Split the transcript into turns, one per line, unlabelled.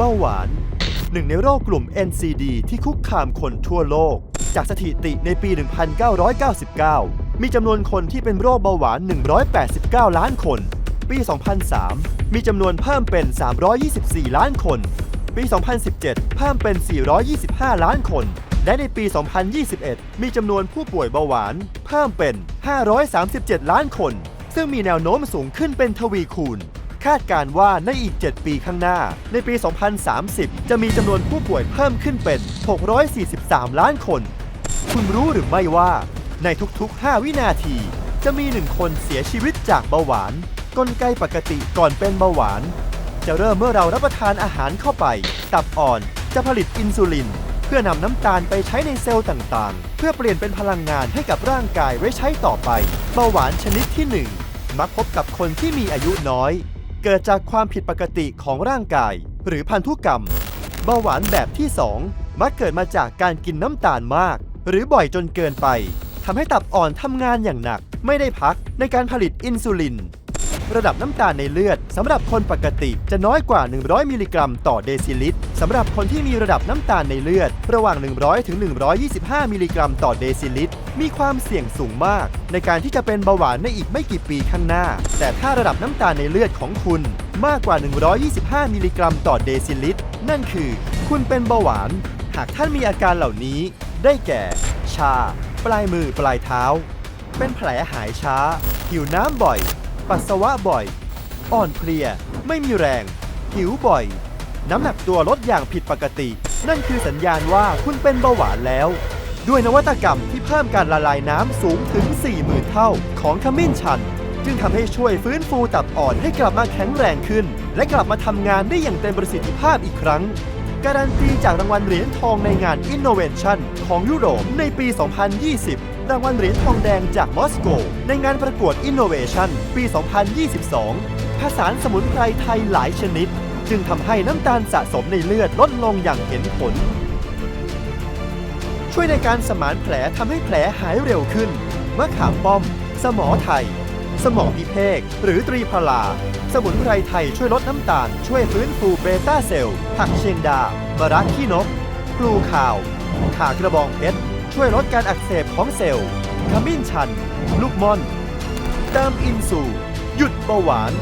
เบาหวาน หนึ่งในโรคกลุ่ม NCD ที่คุกคามคนทั่วโลก จากสถิติในปี 1999 มีจำนวนคนที่เป็นโรคเบาหวาน 189 ล้านคน ปี 2003 มีจำนวนเพิ่มเป็น 324 ล้านคน ปี 2017 เพิ่มเป็น 425 ล้านคน และในปี 2021 มีจำนวนผู้ป่วยเบาหวาน เพิ่มเป็น 537 ล้านคน ซึ่งมีแนวโน้มสูงขึ้นเป็นทวีคูณ คาดการว่าในอีก 7 ปีข้างหน้า ในปี 2030 จะมีจำนวนผู้ป่วยเพิ่มขึ้นเป็น 643 ล้านคน คุณรู้หรือไม่ว่า ในทุกๆ 5 วินาที จะมี1คนเสียชีวิตจากเบาหวาน กลไกปกติก่อนเป็นเบาหวาน จะเริ่มเมื่อเรารับประทานอาหารเข้าไป ตับอ่อนจะผลิตอินซูลิน เพื่อนำน้ำตาลไปใช้ในเซลล์ต่างๆ เพื่อเปลี่ยนเป็นพลังงานให้กับร่างกายไว้ใช้ต่อไปเบาหวานชนิดที่ 1 มักพบกับคนที่มีอายุน้อย เกิดจากความผิดปกติของร่างกาย หรือพันธุกรรม เบาหวานแบบที่ 2 มักเกิดมาจากการกินน้ำตาลมาก หรือบ่อยจนเกินไปทำให้ตับอ่อนทำงานอย่างหนัก ไม่ได้พักในการผลิตอินซูลิน ระดับน้ำตาลในเลือดสำหรับคนปกติจะน้อยกว่า 100 มิลลิกรัมต่อเดซิลิตรสำหรับคนที่มีระดับน้ำตาลในเลือด ระหว่าง 100 ถึง 125 มิลลิกรัมต่อเดซิลิตรมีความเสี่ยงสูงมาก ในการที่จะเป็นเบาหวานในอีกไม่กี่ปีข้างหน้า แต่ถ้าระดับน้ำตาลในเลือดของคุณมากกว่า 125 มิลลิกรัมต่อเดซิลิตร นั่นคือ คุณเป็นเบาหวาน หากท่านมีอาการเหล่านี้ ได้แก่ ชา ปลายมือปลายเท้า เป็นแผลหายช้า หิวน้ำบ่อย ปัสสาวะบ่อย อ่อนเพลีย ไม่มีแรง หิวบ่อย น้ำหนักตัวลดอย่างผิดปกติ นั่นคือสัญญาณว่าคุณเป็นเบาหวานแล้ว ด้วยนวัตกรรมที่เพิ่มการละลายน้ำสูงถึง 40,000 เท่าของขมิ้นชัน จึงทำให้ช่วยฟื้นฟูตับอ่อนให้กลับมาแข็งแรงขึ้น และกลับมาทำงานได้อย่างเต็มประสิทธิภาพอีกครั้งการันตีจากรางวัลเหรียญทองในงาน Innovation ของยุโรปในปี 2020 รางวัลเหรียญทองแดงจากมอสโก ในงานประกวด Innovation ปี 2022 ผสานสมุนไพรไทยหลายชนิด จึงทำให้น้ำตาลสะสมในเลือดลดลงอย่างเห็นผล ช่วยในการสมานแผลทำให้แผลหายเร็วขึ้น มะขามป้อม สมอไทย สมอพิเภกหรือตรีพลา สมุนไพรไทยช่วยลดน้ำตาล ช่วยฟื้นฟูเบต้าเซลล์ผักเชียงดามะระขี้นกพลูข่าว ขากระบองเพชร ช่วยลดการอักเสบของเซลล์ขมิ้นชัน ลูกม่อนเติมอินซูหยุดเบาหวาน